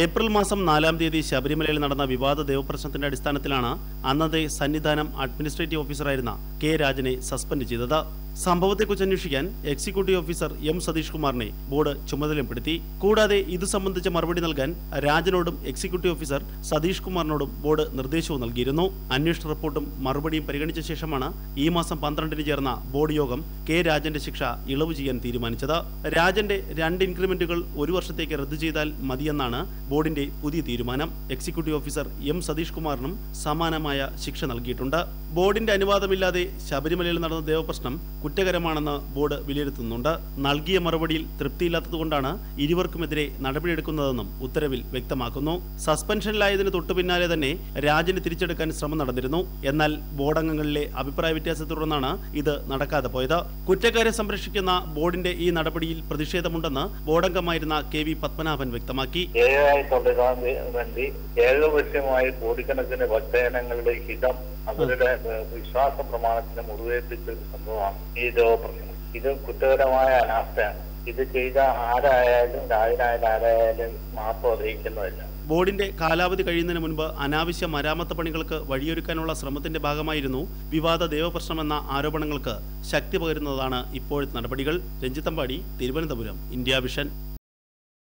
April മാസം നാലാം തീയതി ശബരിമലയിൽ നടന്ന വിവാദ ദേവപ്രശ്നത്തിന്റെ അടിസ്ഥാനത്തിലാണ് അന്നത്തെ സന്നിധാനം അഡ്മിനിസ്ട്രേറ്റീവ് ഓഫീസറായിരുന്ന കെ രാജനെ സസ്പെൻഡ് ചെയ്തത്. സംഭവത്തെക്കുറിച്ച് അന്വേഷിക്കാൻ എക്സിക്യൂട്ടീവ് ഓഫീസർ എം സതീഷ് കുമാറിനെ ബോർഡ് ചുമതലപ്പെടുത്തി. കൂടാതെ ഇത് സംബന്ധിച്ച മറുപടി നൽകാൻ രാജനോടും എക്സിക്യൂട്ടീവ് ഓഫീസർ സതീഷ് കുമാറിനോടും ബോർഡ് നിർദ്ദേശവും നൽകിയിരുന്നു. അന്വേഷണ റിപ്പോർട്ടും മറുപടിയും പരിഗണിച്ച ശേഷമാണ് ഈ മാസം പന്ത്രണ്ടിന് ചേർന്ന ബോർഡ് യോഗം കെ രാജന്റെ ശിക്ഷ ഇളവ് ചെയ്യാൻ തീരുമാനിച്ചത്. രാജന്റെ രണ്ട് ഇൻക്രിമെന്റുകൾ ഒരു വർഷത്തേക്ക് റദ്ദു ചെയ്താൽ മതിയെന്നാണ് ബോർഡിന്റെ പുതിയ തീരുമാനം. എക്സിക്യൂട്ടീവ് ഓഫീസർ എം സതീഷ് കുമാറിനും സമാനമായ ശിക്ഷ നൽകിയിട്ടുണ്ട്. ബോർഡിന്റെ അനുവാദമില്ലാതെ ശബരിമലയിൽ നടന്ന ദേവപ്രശ്നം കുറ്റകരമാണെന്ന് ബോർഡ് വിലയിരുത്തുന്നുണ്ട്. നൽകിയ മറുപടിയിൽ തൃപ്തിയില്ലാത്തതുകൊണ്ടാണ് ഇരുവർക്കുമെതിരെ നടപടിയെടുക്കുന്നതെന്നും ഉത്തരവിൽ വ്യക്തമാക്കുന്നു. സസ്പെൻഷനിലായതിന് തൊട്ടു പിന്നാലെ തന്നെ രാജന് തിരിച്ചെടുക്കാൻ ശ്രമം നടന്നിരുന്നു. എന്നാൽ ബോർഡ് അംഗങ്ങളിലെ അഭിപ്രായ വ്യത്യാസത്തെ തുടർന്നാണ് ഇത് നടക്കാതെ പോയത്. കുറ്റക്കാരെ സംരക്ഷിക്കുന്ന ബോർഡിന്റെ ഈ നടപടിയിൽ പ്രതിഷേധമുണ്ടെന്ന് ബോർഡംഗമായിരുന്ന കെ വി പത്മനാഭൻ വ്യക്തമാക്കി. ഏകപക്ഷമായി കോടിക്കണക്കിന് ഭക്തജനങ്ങളുടെ ഹിതം അവരുടെ വിശ്വാസ പ്രമാണത്തിന് മുറിവേൽപ്പിച്ച സംഭവമാണ്. ദേവപ്രശ്നം ഇത് കുറ്റകരമായ അനാസ്ഥയാണ്. ഇത് ചെയ്ത ആരായാലും രാജനായാലും ആരായാലും മാപ്പ് അറിയിക്കുന്നതല്ല. ബോർഡിന്റെ കാലാവധി കഴിയുന്നതിന് മുൻപ് അനാവശ്യ മരാമത്ത് പണികൾക്ക് വഴിയൊരുക്കാനുള്ള ശ്രമത്തിന്റെ ഭാഗമായിരുന്നു വിവാദ ദേവപ്രശ്നമെന്ന ആരോപണങ്ങൾക്ക് ശക്തി പകരുന്നതാണ് ഇപ്പോഴത്തെ നടപടികൾ. Ranjithampadi Thiruvananthapuram India Vision.